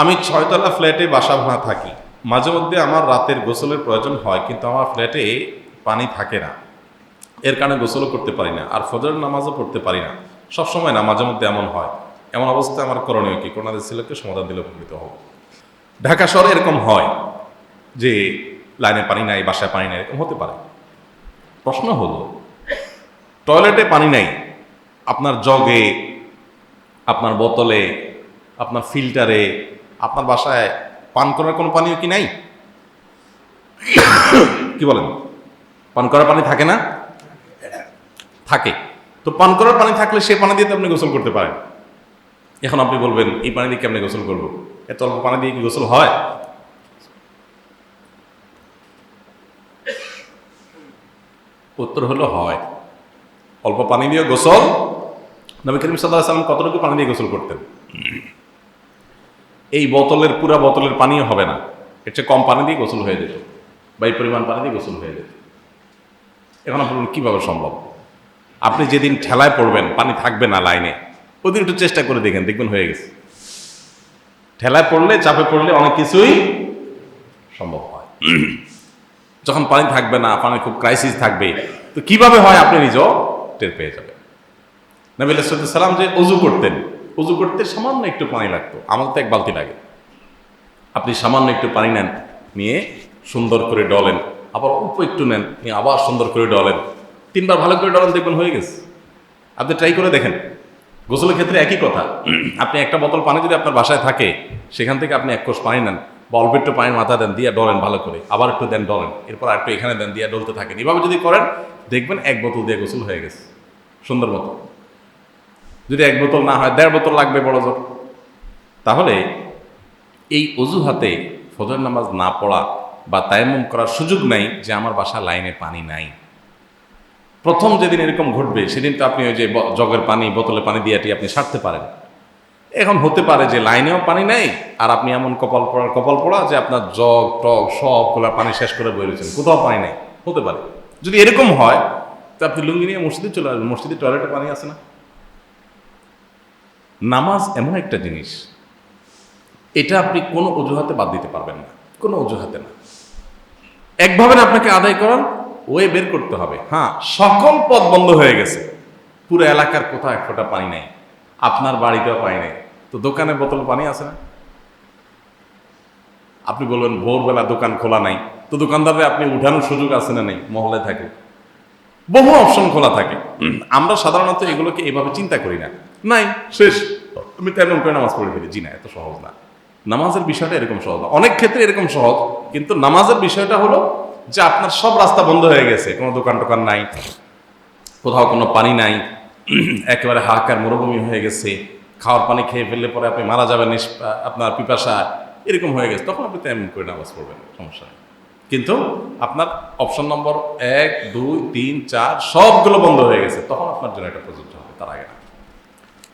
আমি ছয়তলা ফ্ল্যাটে বাসা ভাড়া থাকি। মাঝে মধ্যে আমার রাতের গোসলের প্রয়োজন হয়, কিন্তু আমার ফ্ল্যাটে পানি থাকে না। এর কারণে গোসলও করতে পারি না, আর ফজর নামাজও পড়তে পারি না। সবসময় না মাঝে মধ্যে এমন হয়। এমন অবস্থায় আমার করণীয় কি? করোনাদের ছেলেকে সমাধান দিলে উপকৃত হব। ঢাকা শহরে এরকম হয় যে লাইনে পানি নাই, বাসায় পানি নাই, এরকম হতে পারে। প্রশ্ন হলো, টয়লেটে পানি নাই, আপনার জগে, আপনার বোতলে, আপনার ফিল্টারে আপনার বাসায় পান করার কোনো পানীয় কি নাই? কি বলেন? পান করার পানি থাকে না? থাকে। তো পান করার পানি থাকলে সে পানি দিয়ে তো আপনি গোসল করতে পারেন। এখন আপনি বলবেন, এই পানি দিয়ে কেমনি গোসল করব? এত অল্প পানি দিয়ে কি গোসল হয়? উত্তর হলো হয়। অল্প পানি দিয়ে গোসল। নবী করিম সাল্লাহ সাল্লাম কতটুকু পানি দিয়ে গোসল করতেন? এই বোতলের পুরা বোতলের পানিও হবে না। এর চেয়ে কম পানি দিয়ে গোসল হয়ে যেত। বা এই পরিমাণ পানি দিয়ে গোসল হয়ে যেত। এখন আপনার কীভাবে সম্ভব? আপনি যেদিন ঠেলায় পড়বেন, পানি থাকবে না লাইনে, ওদিন একটু চেষ্টা করে দেখেন, দেখবেন হয়ে গেছে। ঠেলায় পড়লে, চাপে পড়লে অনেক কিছুই সম্ভব হয়। যখন পানি থাকবে না পানি খুব ক্রাইসিস থাকবে, তো কীভাবে হয় আপনি নিজেও টের পেয়ে যাবেন। নবী সালাম যে অজু করতেন অজু করতে সামান্য একটু পানি লাগতো। আমার তো এক বালতি লাগে। আপনি সামান্য একটু পানি নেন, নিয়ে সুন্দর করে ডলেন। আবার অল্প একটু নেন, নিয়ে আবার সুন্দর করে ডলেন। তিনবার ভালো করে ডলেন, দেখবেন হয়ে গেছে। আপনি ট্রাই করে দেখেন। গোসলের ক্ষেত্রে একই কথা। আপনি একটা বোতল পানি যদি আপনার বাসায় থাকে, সেখান থেকে আপনি এক কোষ পানি নেন, বা অল্প একটু পানির মাথা দেন, দিয়ে ডলেন ভালো করে। আবার একটু দেন, ডলেন। এরপর আর একটু এখানে দেন, দিয়ে ডলতে থাকেন। এভাবে যদি করেন, দেখবেন এক বোতল দিয়ে গোসল হয়ে গেছে। সুন্দর মতো। যদি এক বোতল না হয়, দেড় বোতল লাগবে বড় জোর। তাহলে এই অজুহাতে ফজর নামাজ না পড়া বা তায়াম্মুম করার সুযোগ নাই যে আমার বাসা লাইনে পানি নাই। প্রথম যেদিন এরকম ঘটবে, সেদিন তো আপনি ওই যে জগের পানি, বোতলে পানি দিয়ে আপনি সারতে পারেন। এখন হতে পারে যে লাইনেও পানি নেই, আর আপনি এমন কপাল পড়ার কপাল পড়া যে আপনার জগ, টগ সবগুলা পানি শেষ করে বই রয়েছেন, কোথাও পানি নেই, হতে পারে। যদি এরকম হয়, তো আপনি লুঙ্গি নিয়ে মসজিদে চলে আসবেন, মসজিদে টয়লেটে পানি আছে না? নামাজ এমন একটা জিনিস, এটা আপনি কোনো অজুহাতে বাদ দিতে পারবেন না, কোনো অজুহাতে না। একভাবে আপনাকে আদায় করার ওয়ে বের করতে হবে। হ্যাঁ সকল পথ বন্ধ হয়ে গেছে। পুরো এলাকার কোথাও এক ফোঁটা পানি নেই, আপনার বাড়িতেও পানি নেই। তো দোকানে বোতল পানি আছে না? আপনি বলবেন, ভোরবেলা দোকান খোলা নাই। তো দোকানদারে আপনি উঠানোর সুযোগ আছে না নেই? মহলে থাকে বহু অপশন খোলা থাকে। আমরা সাধারণত এগুলোকে এভাবে চিন্তা করি না। নাই। শেষ। আমি তেমন করে নামাজ পড়ে ফেলি। জি না, এত সহজ না। নামাজের বিষয়টা এরকম সহজ না। অনেক ক্ষেত্রে এরকম সহজ, কিন্তু নামাজের বিষয়টা হলো যে আপনার সব রাস্তা বন্ধ হয়ে গেছে। কোনো দোকান টোকান নাই, কোথাও কোনো পানি নাই, একেবারে হাহাকার মরুভূমি হয়ে গেছে, খাওয়ার পানি খেয়ে ফেললে পরে আপনি মারা যাবেন আপনার পিপাসা এরকম হয়ে গেছে। তখন আপনি তেমন করে নামাজ পড়বেন, সমস্যা নেই। কিন্তু আপনার অপশন নম্বর এক, দুই, তিন, চার, সবগুলো বন্ধ হয়ে গেছে। তখন আপনার জন্য এটা প্রযোজ্য হবে, তার আগে না।